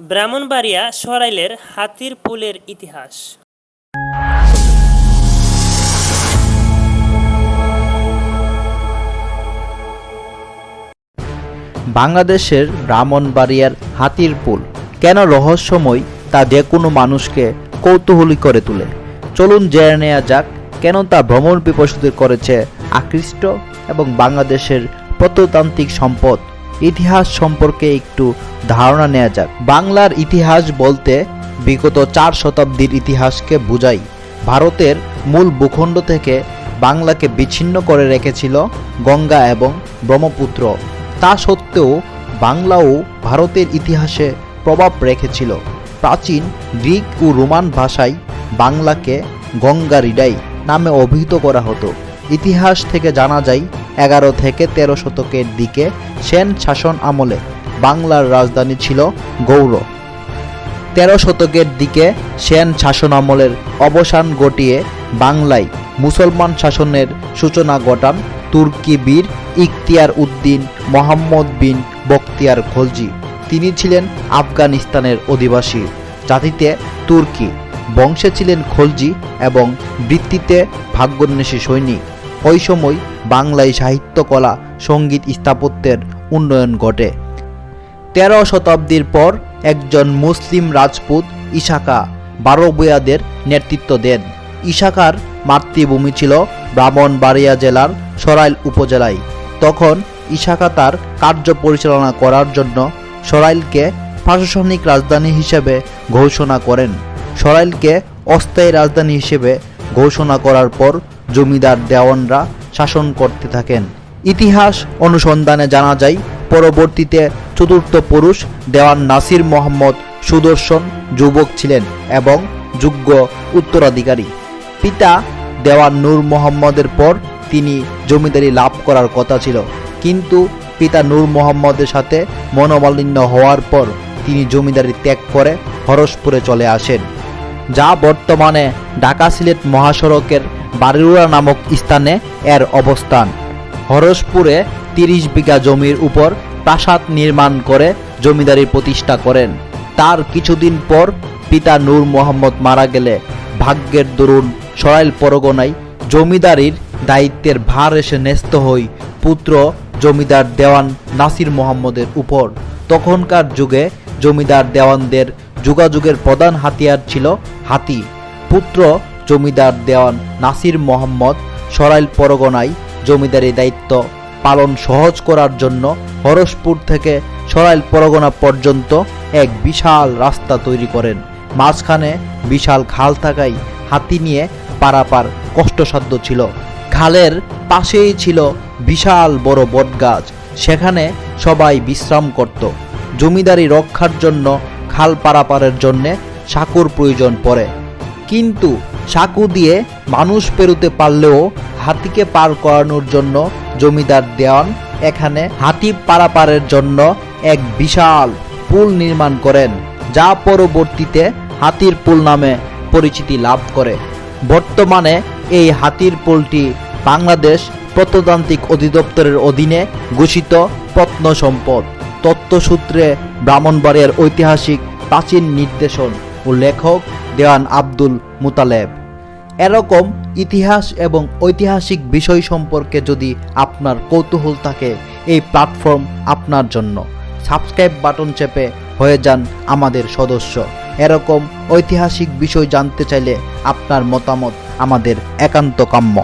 ব্রাহ্মণবাড়িয়া সরাইলের হাতির পুলের ইতিহাস। বাংলাদেশের ব্রাহ্মণবাড়িয়ার হাতির পুল কেন রহস্যময় তা যে কোনো মানুষকে কৌতূহলী করে তোলে? চলুন জেনে নেওয়া যাক কেন তা ভ্রমণ পিপাসুদের করেছে আকৃষ্ট এবং বাংলাদেশের প্রত্নতান্ত্রিক সম্পদ ইতিহাস সম্পর্কে একটু ধারণা নেওয়া যাক। বাংলার ইতিহাস বলতে বিগত চার শতাব্দীর ইতিহাসকে বোঝায় ভারতের মূল ভূখণ্ড থেকে বাংলাকে বিচ্ছিন্ন করে রেখেছিল গঙ্গা এবং ব্রহ্মপুত্র। তা সত্ত্বেও বাংলাও ভারতের ইতিহাসে প্রভাব রেখেছিল। প্রাচীন গ্রিক ও রোমান ভাষায় বাংলাকে গঙ্গারিডাই নামে অভিহিত করা হতো। ইতিহাস থেকে জানা যায় এগারো থেকে তেরো শতকের দিকে সেন শাসন আমলে বাংলার রাজধানী ছিল গৌড়। তেরো শতকের দিকে সেন শাসন আমলের অবসান ঘটিয়ে বাংলায় মুসলমান শাসনের সূচনা ঘটান তুর্কি বীর ইখতিয়ার উদ্দিন মোহাম্মদ বিন বখতিয়ার খলজি। তিনি ছিলেন আফগানিস্তানের অধিবাসী। জাতিতে তুর্কি, বংশে ছিলেন খলজি এবং বৃত্তিতে ভাগ্যোন্বেষী সৈনিক। ওই সময় বাংলায় সাহিত্যকলা সংগীত স্থাপত্যের উন্নয়ন ঘটে। তেরো শতাব্দীর পর একজন মুসলিম রাজপুত ইশাকা বারোবুয়াদের নেতৃত্ব দেন। ইশাকার মাতৃভূমি ছিল ব্রাহ্মণবাড়িয়া জেলার সরাইল উপজেলায়। তখন ইশাকা তার কার্য পরিচালনা করার জন্য সরাইলকে প্রশাসনিক রাজধানী হিসেবে ঘোষণা করেন। সরাইলকে অস্থায়ী রাজধানী হিসেবে ঘোষণা করার পর জমিদার দেওয়ানরা শাসন করতে থাকেন। ইতিহাস অনুসন্ধানে জানা যায়, পরবর্তীতে চতুর্থ পুরুষ দেওয়ান নাসির মোহাম্মদ সুদর্শন যুবক ছিলেন এবং যোগ্য উত্তরাধিকারী। পিতা দেওয়ান নূর মোহাম্মদের পর তিনি জমিদারি লাভ করার কথা ছিল। কিন্তু পিতা নূর মোহাম্মদের সাথে মনোমালিন্য হওয়ার পর তিনি জমিদারি ত্যাগ করে হরসপুরে চলে আসেন। যা বর্তমানে ঢাকা সিলেট মহাসড়কের বারুড়া নামক স্থানে এর অবস্থান। হরসপুরে তিরিশ বিঘা জমির উপর প্রাসাদ নির্মাণ করে জমিদারি প্রতিষ্ঠা করেন। তার কিছুদিন পর পিতা নূর মোহাম্মদ মারা গেলে ভাগ্যের দরুন সরাইল পরগনায় জমিদারির দায়িত্বের ভার এসে ন্যস্ত হই পুত্র জমিদার দেওয়ান নাসির মোহাম্মদের উপর। তখনকার যুগে জমিদার দেওয়ানদের যুগাযুগের প্রধান হাতিয়ার ছিল হাতি। পুত্র জমিদার দেওয়ান নাসির মোহাম্মদ সরাইল পরগনায় জমিদারি দায়িত্ব পালন সহজ করার জন্য হরসপুর থেকে সরাইল পরগনা পর্যন্ত এক বিশাল রাস্তা তৈরি করেন। মাঝখানে বিশাল খাল থাকায় হাতি নিয়ে পারাপার কষ্টসাধ্য ছিল। খালের পাশেই ছিল বিশাল বড় বটগাছ। সেখানে সবাই বিশ্রাম করত। জমিদারি রক্ষার জন্য খাল পারাপারের জন্যে সাঁকুর প্রয়োজন পড়ে। কিন্তু সাঁকু দিয়ে মানুষ পেরুতে পারলেও হাতিকে পার করানোর জন্য জমিদার দেওয়ান এখানে হাতি পারাপারের জন্য এক বিশাল পুল নির্মাণ করেন, যা পরবর্তীতে হাতির পুল নামে পরিচিতি লাভ করে। বর্তমানে এই হাতির পুলটি বাংলাদেশ প্রত্নতান্ত্রিক অধিদপ্তরের অধীনে ঘোষিত প্রত্ন সম্পদ তত্ত্বসূত্রে ব্রাহ্মণবাড়িয়ার ঐতিহাসিক প্রাচীন নির্দেশন ও লেখক দেওয়ান আব্দুল মুতালেব। এরকম ইতিহাস এবং ঐতিহাসিক বিষয় সম্পর্কে যদি আপনার কৌতূহল থাকে, এই প্ল্যাটফর্ম আপনার জন্য। সাবস্ক্রাইব বাটন চেপে হয়ে যান আমাদের সদস্য। এরকম ঐতিহাসিক বিষয় জানতে চাইলে আপনার মতামত আমাদের একান্ত কাম্য।